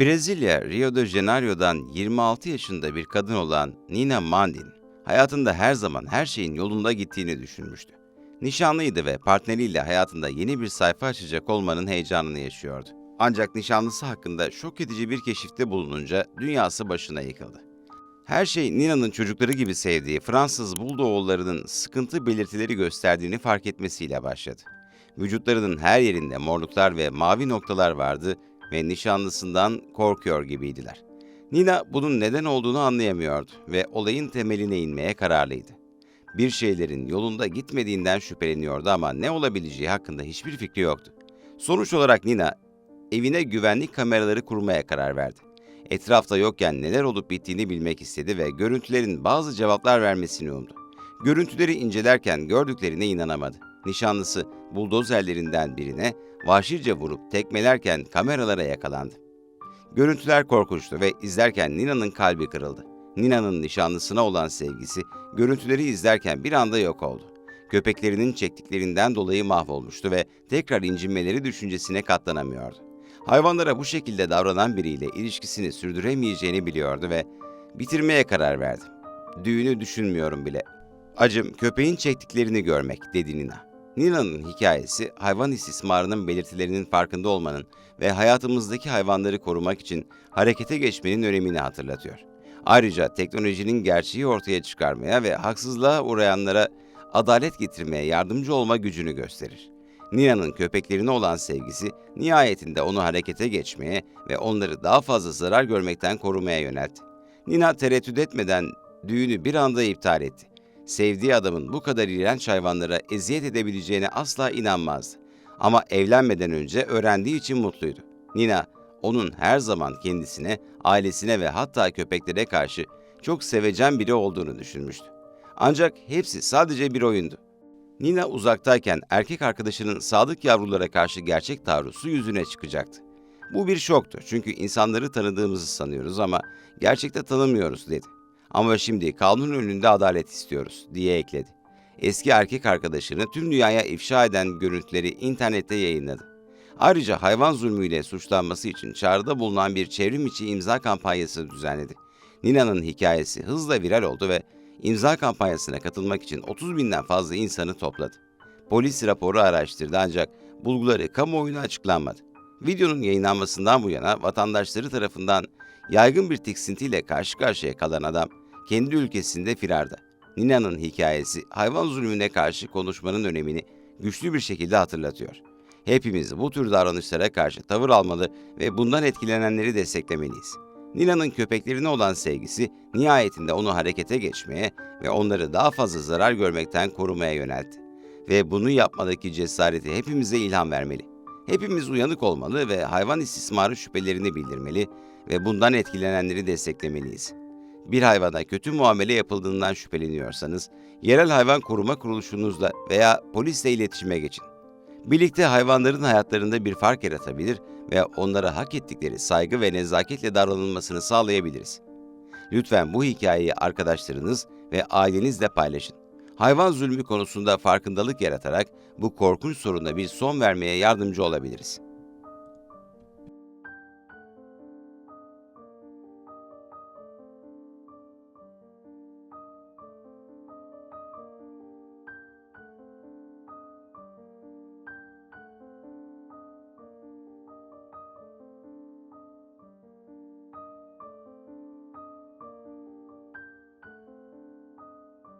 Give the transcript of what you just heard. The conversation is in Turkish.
Brezilya, Rio de Janeiro'dan 26 yaşında bir kadın olan Nina Mandin, hayatında her zaman her şeyin yolunda gittiğini düşünmüştü. Nişanlıydı ve partneriyle hayatında yeni bir sayfa açacak olmanın heyecanını yaşıyordu. Ancak nişanlısı hakkında şok edici bir keşifte bulununca dünyası başına yıkıldı. Her şey Nina'nın çocukları gibi sevdiği Fransız buldoğullarının sıkıntı belirtileri gösterdiğini fark etmesiyle başladı. Vücutlarının her yerinde morluklar ve mavi noktalar vardı ve nişanlısından korkuyor gibiydiler. Nina bunun neden olduğunu anlayamıyordu ve olayın temeline inmeye kararlıydı. Bir şeylerin yolunda gitmediğinden şüpheleniyordu ama ne olabileceği hakkında hiçbir fikri yoktu. Sonuç olarak Nina evine güvenlik kameraları kurmaya karar verdi. Etrafta yokken neler olup bittiğini bilmek istedi ve görüntülerin bazı cevaplar vermesini umdu. Görüntüleri incelerken gördüklerine inanamadı. Nişanlısı buldozerlerinden birine vahşice vurup tekmelerken kameralara yakalandı. Görüntüler korkunçtu ve izlerken Nina'nın kalbi kırıldı. Nina'nın nişanlısına olan sevgisi görüntüleri izlerken bir anda yok oldu. Köpeklerinin çektiklerinden dolayı mahvolmuştu ve tekrar incinmeleri düşüncesine katlanamıyordu. Hayvanlara bu şekilde davranan biriyle ilişkisini sürdüremeyeceğini biliyordu ve bitirmeye karar verdi. Düğünü düşünmüyorum bile. Acım köpeğin çektiklerini görmek dedi Nina. Nina'nın hikayesi hayvan istismarının belirtilerinin farkında olmanın ve hayatımızdaki hayvanları korumak için harekete geçmenin önemini hatırlatıyor. Ayrıca teknolojinin gerçeği ortaya çıkarmaya ve haksızlığa uğrayanlara adalet getirmeye yardımcı olma gücünü gösterir. Nina'nın köpeklerine olan sevgisi nihayetinde onu harekete geçmeye ve onları daha fazla zarar görmekten korumaya yöneltti. Nina tereddüt etmeden düğünü bir anda iptal etti. Sevdiği adamın bu kadar iğrenç hayvanlara eziyet edebileceğine asla inanmazdı. Ama evlenmeden önce öğrendiği için mutluydu. Nina, onun her zaman kendisine, ailesine ve hatta köpeklere karşı çok sevecen biri olduğunu düşünmüştü. Ancak hepsi sadece bir oyundu. Nina uzaktayken erkek arkadaşının sadık yavrulara karşı gerçek taarruzu yüzüne çıkacaktı. Bu bir şoktu çünkü insanları tanıdığımızı sanıyoruz ama gerçekte tanımıyoruz dedi. Ama şimdi kanun önünde adalet istiyoruz diye ekledi. Eski erkek arkadaşını tüm dünyaya ifşa eden görüntüleri internette yayınladı. Ayrıca hayvan zulmüyle suçlanması için çağrıda bulunan bir çevrim içi imza kampanyası düzenledi. Nina'nın hikayesi hızla viral oldu ve imza kampanyasına katılmak için 30 binden fazla insanı topladı. Polis raporu araştırdı ancak bulguları kamuoyuna açıklanmadı. Videonun yayınlanmasından bu yana vatandaşları tarafından yaygın bir tiksintiyle karşı karşıya kalan adam kendi ülkesinde firarda. Nina'nın hikayesi hayvan zulmüne karşı konuşmanın önemini güçlü bir şekilde hatırlatıyor. Hepimiz bu tür davranışlara karşı tavır almalı ve bundan etkilenenleri desteklemeliyiz. Nina'nın köpeklerine olan sevgisi nihayetinde onu harekete geçmeye ve onları daha fazla zarar görmekten korumaya yöneltti. Ve bunu yapmadaki cesareti hepimize ilham vermeli. Hepimiz uyanık olmalı ve hayvan istismarı şüphelerini bildirmeli ve bundan etkilenenleri desteklemeliyiz. Bir hayvana kötü muamele yapıldığından şüpheleniyorsanız, yerel hayvan koruma kuruluşunuzla veya polisle iletişime geçin. Birlikte hayvanların hayatlarında bir fark yaratabilir ve onlara hak ettikleri saygı ve nezaketle davranılmasını sağlayabiliriz. Lütfen bu hikayeyi arkadaşlarınız ve ailenizle paylaşın. Hayvan zulmü konusunda farkındalık yaratarak bu korkunç soruna bir son vermeye yardımcı olabiliriz.